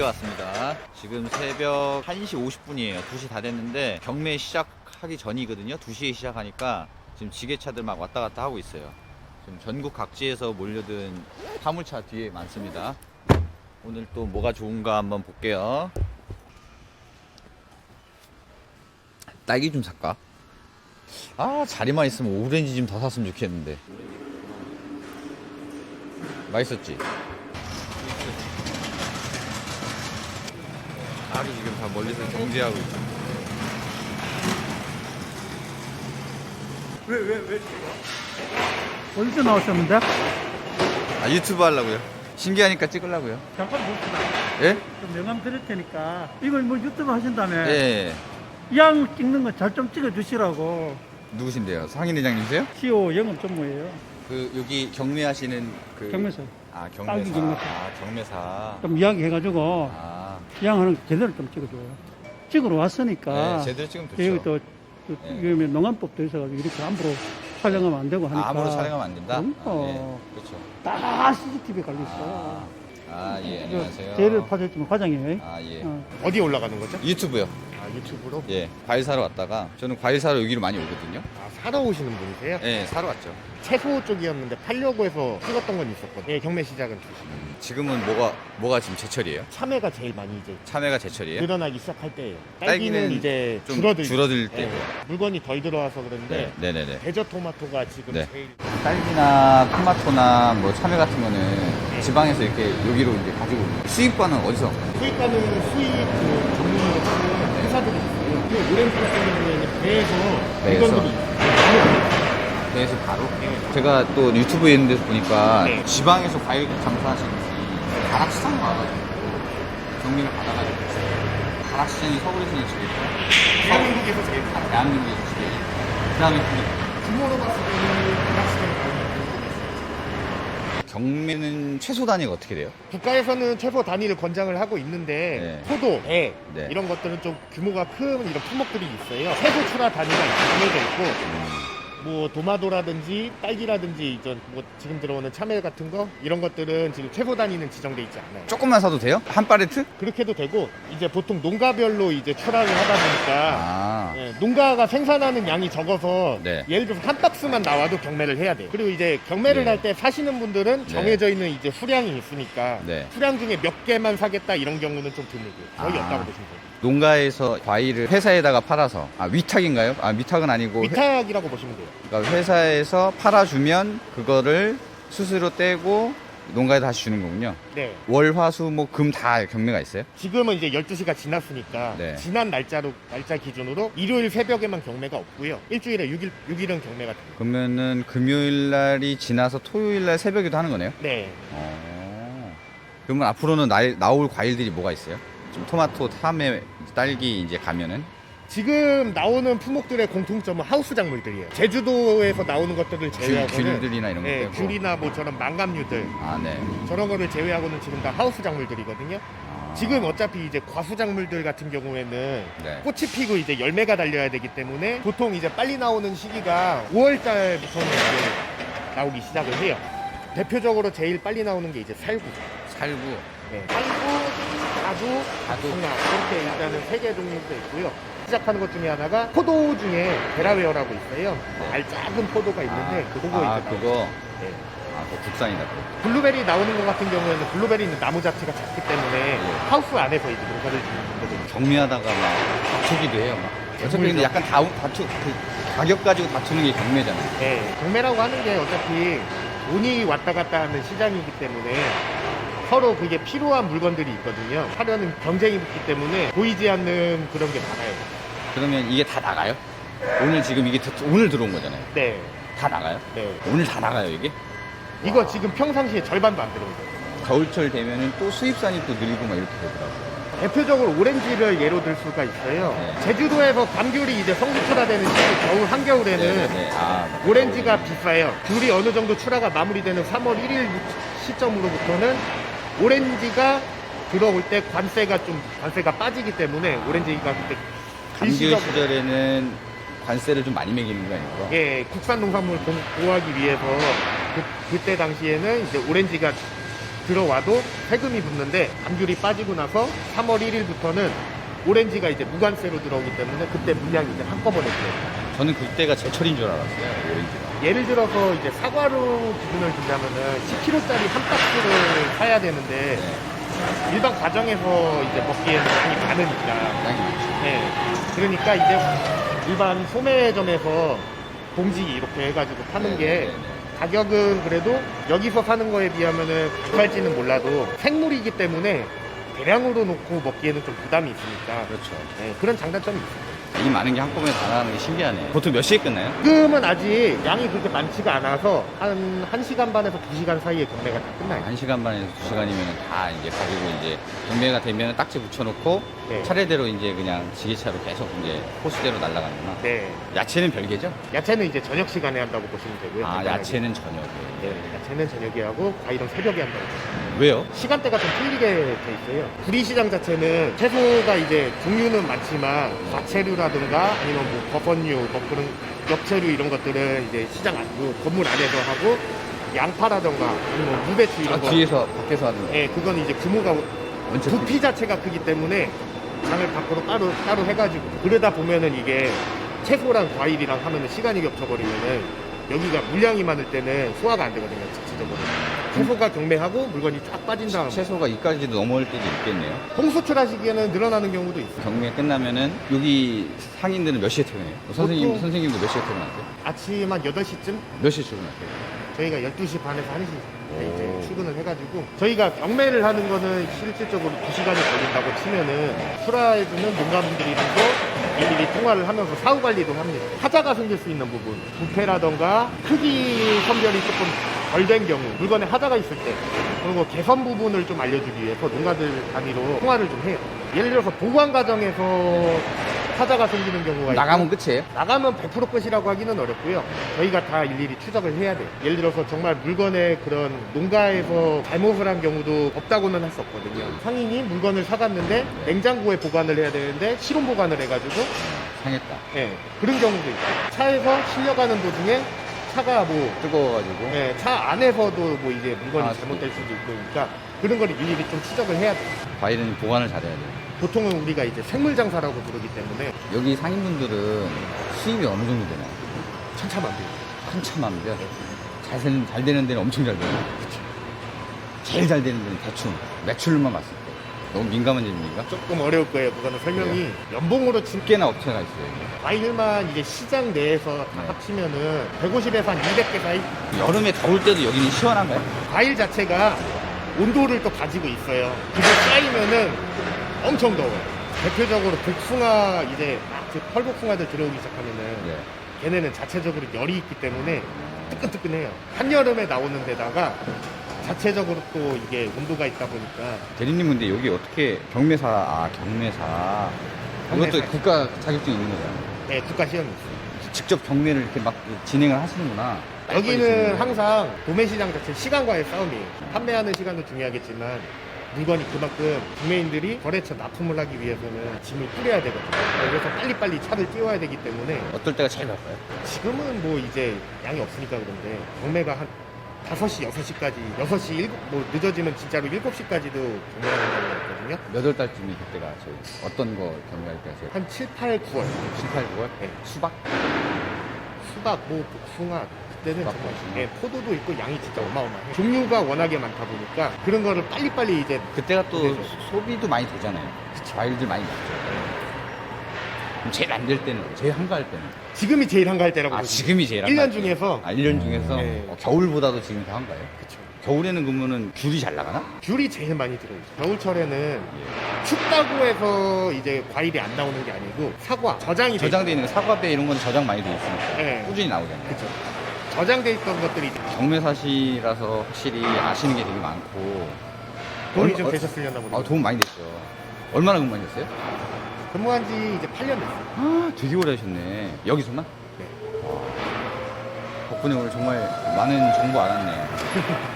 불이 왔습니다. 지금 새벽 1시 50분이에요. 2시 다 됐는데 경매 시작하기 전이거든요. 2시에 시작하니까 지금 지게차들 막 왔다 갔다 하고 있어요. 지금 전국 각지에서 몰려든 화물차 뒤에 많습니다. 오늘 또 뭐가 좋은가 한번 볼게요. 딸기 좀 살까? 아 자리만 있으면 오렌지 좀 더 샀으면 좋겠는데 맛있었지? 아기 지금 다 멀리서 경제하고 있어 어디서 나오셨는데? 아 유튜브 하려고요 신기하니까 찍으려고요 잠깐 봅시다. 예? 좀 명함 드릴 테니까. 이걸 뭐 유튜브 하신다며. 예 이왕 찍는 거 잘 좀 찍어주시라고. 누구신데요? 상인 회장님이세요? 시오 영업 전무예요. 그 여기 경매하시는 그 경매서. 아 경매사 경매사. 아 경매사 좀 이야기해가지고 아 거 제대로 좀 찍어줘요. 찍으러 왔으니까. 네, 제대로 찍으면 좋죠 여기 또, 또 네. 농안법도 있어가지고 이렇게 함부로 촬영하면 안 되고 하니까. 아, 아무로 촬영하면 안 된다? 그럼 또. 아, 예. 그렇죠 다 CCTV 걸려 있어. 아, 예, 안녕하세요. 제일 파졌지만 과장이에요. 아, 예. 어. 어디 올라가는 거죠? 유튜브요. 아 유튜브로? 예. 과일 사러 왔다가 저는 과일 사러 여기로 많이 오거든요. 아 사러 오시는 분이세요? 예, 사러 왔죠. 채소 쪽이었는데 팔려고 해서 찍었던 건 있었거든요. 예, 경매 시작은 주시. 음, 지금은 뭐가 뭐가 지금 제철이에요? 참외가 제일 많이 이제 참외가 제철이에요? 늘어나기 시작할 때예요. 예? 딸기는 딸기는 이제 좀 줄어들 줄어들 예, 때고. 물건이 덜 들어와서 그런데 네, 네, 네. 대저 토마토가 지금 네. 제일 딸기나 토마토나 뭐 참외 같은 거는 지방에서 이렇게 여기로 이제 가지고 오는. 수입과는 어디서? 수입가는 수입 그큰 회사들이 있어요. 그 오렌지 같은 경우에는 배에서 배에서. 물건들이 있어요. 배에서 바로? 네. 제가 또 유튜브에 있는 데서 보니까 네. 지방에서 과일 장사하시는 분이 가락시장 와가지고 경매를 받아가지고 있어요. 가락시장이 서울에서는 제일 커요. 대한민국에서 제일 큰 대한민국에서 제일 그 다음에 규모로 봤을 때는 대학시장이 경매는 최소 단위가 어떻게 돼요? 국가에서는 최소 단위를 권장을 하고 있는데 네. 포도, 배 네. 이런 것들은 좀 규모가 큰 이런 품목들이 있어요. 세도 출하 단위가 정해져 있고 음. 뭐 도마도라든지 딸기라든지 이전 뭐 지금 들어오는 참외 같은 거 이런 것들은 지금 최소 단위는 지정돼 있지 않아요. 조금만 사도 돼요? 한 팔레트? 그렇게도 되고 이제 보통 농가별로 이제 출하를 하다 보니까 아, 예, 농가가 생산하는 양이 적어서 네. 예를 들어서 한 박스만 나와도 경매를 해야 돼요. 그리고 이제 경매를 네. 할 때 사시는 분들은 네. 정해져 있는 이제 수량이 있으니까 네. 수량 중에 몇 개만 사겠다 이런 경우는 좀 드물고 거의 아. 없다고 보시면 돼요. 농가에서 과일을 회사에다가 팔아서 아 위탁인가요? 아 위탁은 아니고 회, 위탁이라고 보시면 돼요. 그러니까 회사에서 팔아주면 그거를 수수료 떼고 농가에 다시 주는 거군요. 네. 월, 화, 수, 목, 금 다 경매가 있어요? 지금은 이제 12시가 지났으니까 네. 지난 날짜로 날짜 기준으로 일요일 새벽에만 경매가 없고요. 일주일에 6일 6일은 경매가 됩니다. 그러면은 금요일 날이 지나서 토요일 날 새벽에도 하는 거네요? 네. 어. 그러면 앞으로는 나, 나올 과일들이 뭐가 있어요? 좀 토마토, 참외, 딸기 이제 가면은 지금 나오는 품목들의 공통점은 하우스 작물들이에요. 제주도에서 나오는 것들을 귤, 제외하고는 귤들이나 이런 거 네, 빼고 귤이나 뭐 저런 망감류들 아, 네. 저런 거를 제외하고는 지금 다 하우스 작물들이거든요. 아. 지금 어차피 이제 과수 작물들 같은 경우에는 네. 꽃이 피고 이제 열매가 달려야 되기 때문에 보통 이제 빨리 나오는 시기가 5월 달부터는 이제 나오기 시작을 해요. 대표적으로 제일 빨리 나오는 게 이제 살구. 살구. 네. 살구, 자두, 자두. 동양 이렇게 일단은 세 개 종류가 있고요. 시작하는 것 중에 하나가 포도 중에 데라웨어라고 있어요. 알 작은 포도가 있는데 아, 그거 아, 이제 그거. 네. 아, 그거 국산이다. 그거. 블루베리 나오는 것 같은 경우에는 블루베리는 나무 자체가 작기 때문에 예. 하우스 안에서 이제 농사를 짓는 분들이 경매하다가 막 다투기도 해요. 막. 어차피 근데. 약간 다, 다투, 그 가격 가지고 다투는 게 경매잖아요. 네, 경매라고 하는 게 어차피 돈이 왔다 갔다 하는 시장이기 때문에 서로 그게 필요한 물건들이 있거든요. 하려는 경쟁이 붙기 때문에 보이지 않는 그런 게 많아요. 그러면 이게 다 나가요? 오늘 지금 이게 드- 오늘 들어온 거잖아요. 네, 다 나가요? 네. 오늘 다 나가요, 이게? 이거 지금 평상시에 절반도 안 들어오죠. 겨울철 되면은 또 수입산이 또 늘고 막 이렇게 되더라고요. 대표적으로 오렌지를 예로 들 수가 있어요. 네. 제주도에서 감귤이 이제 성수출하되는 시기 겨울 한겨울에는 네, 네. 아, 맞다. 오렌지가 비싸요. 귤이 어느 정도 출하가 마무리되는 3월 1일 시점으로부터는 오렌지가 들어올 때 관세가 좀 관세가 빠지기 때문에 오렌지가 그때 감귤 일시적 시절에는 관세를 좀 많이 매기는 거 아니에요? 예 국산 농산물 보- 보호하기 위해서 그, 그때 당시에는 이제 오렌지가 들어와도 세금이 붙는데 감귤이 빠지고 나서 3월 1일부터는 오렌지가 이제 무관세로 들어오기 때문에 그때 물량이 이제 한꺼번에 들어요. 저는 그때가 제철인 줄 알았어요. 오렌지가. 예를 들어서 이제 사과로 기준을 둔다면은 10kg짜리 한 박스를 사야 되는데 네. 일반 가정에서 이제 먹기에는 양이 많으니까. 양이 많죠. 네. 그러니까 이제 일반 소매점에서 봉지 이렇게 해가지고 파는 게 네, 네, 네. 가격은 그래도 여기서 사는 거에 비하면은 비쌀지는 몰라도 생물이기 때문에 대량으로 놓고 먹기에는 좀 부담이 있으니까 그렇죠. 네, 그런 장단점이 있어요. 이 많은 게 한꺼번에 다 나가는 게 신기하네. 보통 몇 시에 끝나요? 지금은 아직 양이 그렇게 많지가 않아서 한 1시간 반에서 2시간 사이에 경매가 다 끝나요. 1시간 반에서 2시간이면 다 이제 가지고 이제 경매가 되면 딱지 붙여놓고 네. 차례대로 이제 그냥 지게차로 계속 이제 코스대로 날아가는구나. 네. 야채는 별개죠? 야채는 이제 저녁 시간에 한다고 보시면 되고요. 아, 간단하게. 야채는 저녁에. 네, 야채는 저녁에 하고 과일은 새벽에 한다고. 왜요? 시간대가 좀 틀리게 돼 있어요. 구리시장 자체는 채소가 이제 종류는 많지만 과채류라든가 아니면 뭐 버섯류, 뭐 그런 엽채류 이런 것들은 이제 시장 안, 그 건물 안에서 하고 양파라든가 아니면 무배추 이런 아, 거. 뒤에서 밖에서 하는 거. 예, 그건 이제 규모가 원체 부피 자체가 크기 때문에 장을 밖으로 따로 따로 해가지고 그러다 보면은 이게 채소랑 과일이랑 하면은 시간이 겹쳐버리면은 여기가 물량이 많을 때는 소화가 안 되거든요, 자체적으로. 채소가 경매하고 물건이 쫙 빠진 다음 채소가 이까지도 넘어올 때도 있겠네요. 홍수출하시기에는 늘어나는 경우도 있어요. 경매 끝나면은 여기 상인들은 몇 시에 퇴근해요? 선생님, 보통- 선생님도 몇 시에 퇴근하세요? 아침 한 8시쯤 몇 시에 출근하세요? 저희가 12시 반에서 1시 에 오. 이제 출근을 해가지고 저희가 경매를 하는 거는 실질적으로 2시간이 걸린다고 치면은 출하해주는 농가분들이랑도 일일이 통화를 하면서 사후 관리도 합니다. 하자가 생길 수 있는 부분, 부패라던가 크기 선별이 조금 덜 된 경우, 물건에 하자가 있을 때, 그리고 개선 부분을 좀 알려주기 위해서 농가들 단위로 통화를 좀 해요. 예를 들어서 보관 과정에서 하자가 생기는 경우가 나가면 있고, 끝이에요? 나가면 100% 끝이라고 하기는 어렵고요. 저희가 다 일일이 추적을 해야 돼요. 예를 들어서 정말 물건에 그런 농가에서 잘못을 한 경우도 없다고는 할 수 없거든요. 상인이 물건을 사갔는데 냉장고에 보관을 해야 되는데 실온 보관을 해가지고 상했다. 예, 그런 경우도 있고 차에서 실려가는 도중에 차가 뭐 뜨거워가지고. 예, 차 안에서도 뭐 이제 물건이 아, 잘못될 수도 있고 그러니까 그런 거를 일일이 좀 추적을 해야 돼요. 과일은 보관을 잘해야 돼요. 보통은 우리가 이제 생물 장사라고 부르기 때문에 여기 상인분들은 수입이 어느 정도 되나요? 천차만별. 한참 합니다. 잘, 되는, 잘 되는 데는 엄청 잘 되고. 제일 잘 되는 데는 대충 매출만 봤을 때. 너무 민감한 일입니까? 조금 어려울 거예요. 그거는 설명이 연봉으로 친 꽤나 업체가 있어요. 과일만 이제 시장 내에서 다 네. 합치면은 150에서 한 200개 사이 여름에 더울 때도 여기는 시원한가요? 과일 자체가 온도를 또 가지고 있어요. 그게 쌓이면은 엄청 더워요. 대표적으로 복숭아 이제 막그 펄복숭아들 들어오기 시작하면은 네. 걔네는 자체적으로 열이 있기 때문에 뜨끈뜨끈해요. 한여름에 나오는 데다가 자체적으로 또 이게 온도가 있다 보니까 대리님 근데 여기 어떻게 경매사, 아, 경매사. 이것도. 국가 자격증이 있는 거잖아요. 네, 국가 시험이 있어요. 직접 경매를 이렇게 막 진행을 하시는구나. 여기는 항상 도매 시장 자체 시간과의 싸움이에요. 판매하는 시간도 중요하겠지만 물건이 그만큼 구매인들이 거래처 납품을 하기 위해서는 짐을 뿌려야 되거든요. 그래서 빨리빨리 차를 띄워야 되기 때문에 어떨 때가 제일 바빠요? 지금은 뭐 이제 양이 없으니까 그런데 경매가 한 5시, 6시까지, 6시, 7, 뭐 늦어지면 진짜로 7시까지도 경매하는 경우가 있거든요. 몇 월 달쯤이 그때가 저희 어떤 거 경매할 때가 제일 한 7, 8, 9월. 7, 8, 9월? 네. 수박? 수박, 뭐, 복숭아, 그 때는 정말. 예, 포도도 있고 양이 진짜 어마어마해요. 종류가 워낙에 많다 보니까 그런 거를 빨리빨리 이제 그때가 또 그래서. 소비도 많이 되잖아요. 과일들 많이 먹죠. 그럼 제일 안 될 때는, 제일 한가할 때는. 지금이 제일 한가할 때라고 아, 보시면 지금이 제일 1년 한가할 중에서 아, 1년 중에서 네. 어, 겨울보다도 지금이 더 한가해요? 그쵸. 겨울에는 그러면은 귤이 잘 나가나? 귤이 제일 많이 들어오죠. 겨울철에는 예. 춥다고 해서 이제 과일이 안 나오는 게 아니고 사과 저장이 돼 저장돼 있는 사과배 이런 건 저장 많이 돼 있으니까 네. 꾸준히 나오잖아요. 그쵸. 저장돼 있던 것들이 경매사시라서 확실히 아시는 게 되게 많고 얼마- 좀 어- 되셨으려나 아, 모르겠어요. 도움 많이 됐죠. 얼마나 근무하셨어요? 근무한 지 이제 8년 됐어요. 아, 되게 오래 하셨네. 여기서만? 네. 덕분에 오늘 정말 많은 정보 알았네요.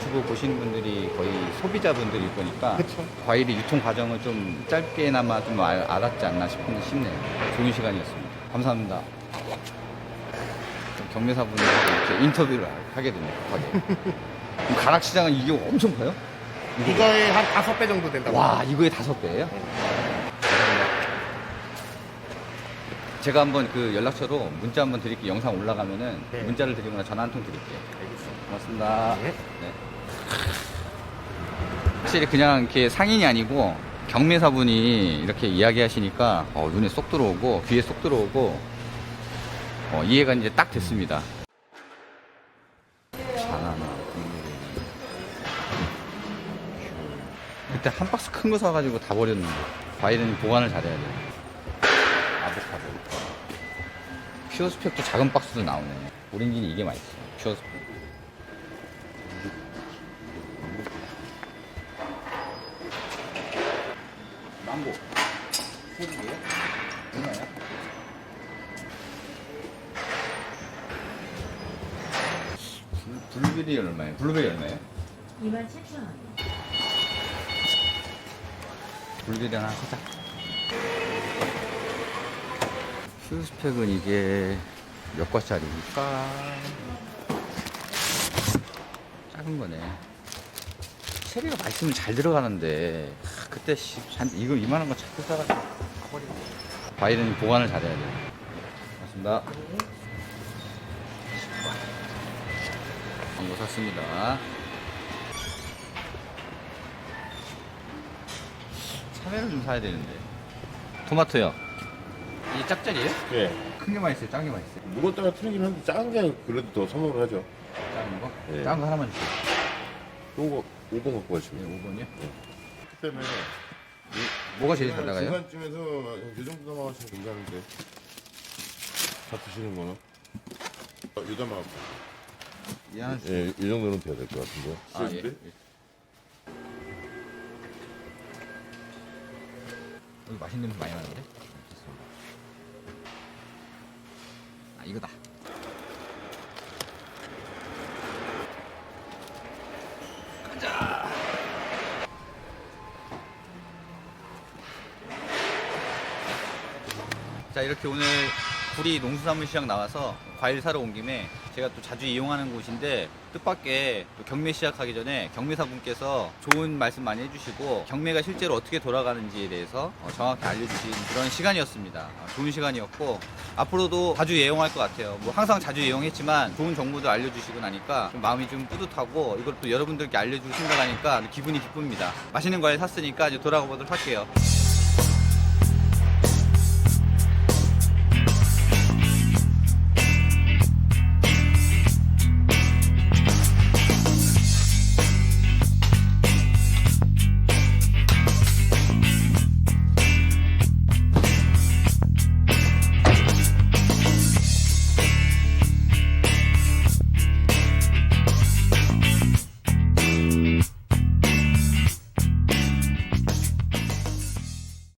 유튜브 보시는 분들이 거의 소비자분들일 거니까 그쵸. 과일의 유통 과정을 좀 짧게나마 좀 알, 알았지 않나 싶은 싶네요. 좋은 시간이었습니다. 감사합니다. 경매사분들하고 이렇게 인터뷰를 하게 됩니다. 급하게. 그럼 가락시장은 이게 엄청 커요? 이거의 한 다섯 배 정도 된다고. 와 이거의 다섯 배예요? 제가 한번 그 연락처로 문자 한번 드릴게요. 영상 올라가면은 네. 문자를 드리거나 전화 한 통 드릴게요. 알겠습니다. 고맙습니다. 네. 네. 확실히 그냥 이렇게 상인이 아니고 경매사분이 이렇게 이야기하시니까 어, 눈에 쏙 들어오고 귀에 쏙 들어오고 어, 이해가 이제 딱 됐습니다. 바나나. 그때 한 박스 큰 거 사가지고 다 버렸는데 과일은 보관을 잘해야 돼. 아보카도. 퓨어스펙도 작은 박스도 나오네. 오렌지는 이게 맛있어. 퓨어스펙. 블- 블루베리 얼마예요? 블루베리 얼마예요? 27,000원. 블루베리 하나 사자. 퓨스팩은 이게 몇 과짜리니까 작은 거네. 체리가 맛있으면 잘 들어가는데 하, 그때 씨, 잔, 이거 이만한 거 자꾸 사가지고 가버리고. 과일은 보관을 잘해야 돼. 고맙습니다. 광고 샀습니다. 참외를 좀 사야 되는데. 토마토요. 이게 짭짤이에요? 예. 큰 게 맛있어요? 작은 게 맛있어요? 무겁다가 틀리긴 한데 작은 게 그래도 더 선호를 하죠. 작은 거? 예. 작은 거 하나만 주세요. 요거 5번 갖고 네, 가시면. 5번이요? 그 때문에 뭐가 제일 잘 나가요? 중간쯤에서 이 정도 나가시면 괜찮은데 다 드시는 거는 어, 유담아 이하 나 주세요. 예, 이 정도는 돼야 될 것 같은데. 아, 예. 예. 여기 맛있는 냄새 많이 나는데? 아, 이거다. 자 이렇게 오늘 구리 농수산물 시장 나와서 과일 사러 온 김에 제가 또 자주 이용하는 곳인데 뜻밖의 또 경매 시작하기 전에 경매사분께서 좋은 말씀 많이 해주시고 경매가 실제로 어떻게 돌아가는지에 대해서 어, 정확히 알려주신 그런 시간이었습니다. 어, 좋은 시간이었고 앞으로도 자주 이용할 것 같아요. 뭐 항상 자주 이용했지만 좋은 정보도 알려주시고 나니까 좀 마음이 좀 뿌듯하고 이걸 또 여러분들께 알려주고 생각하니까 기분이 기쁩니다. 맛있는 과일 샀으니까 이제 돌아가 보도록 할게요.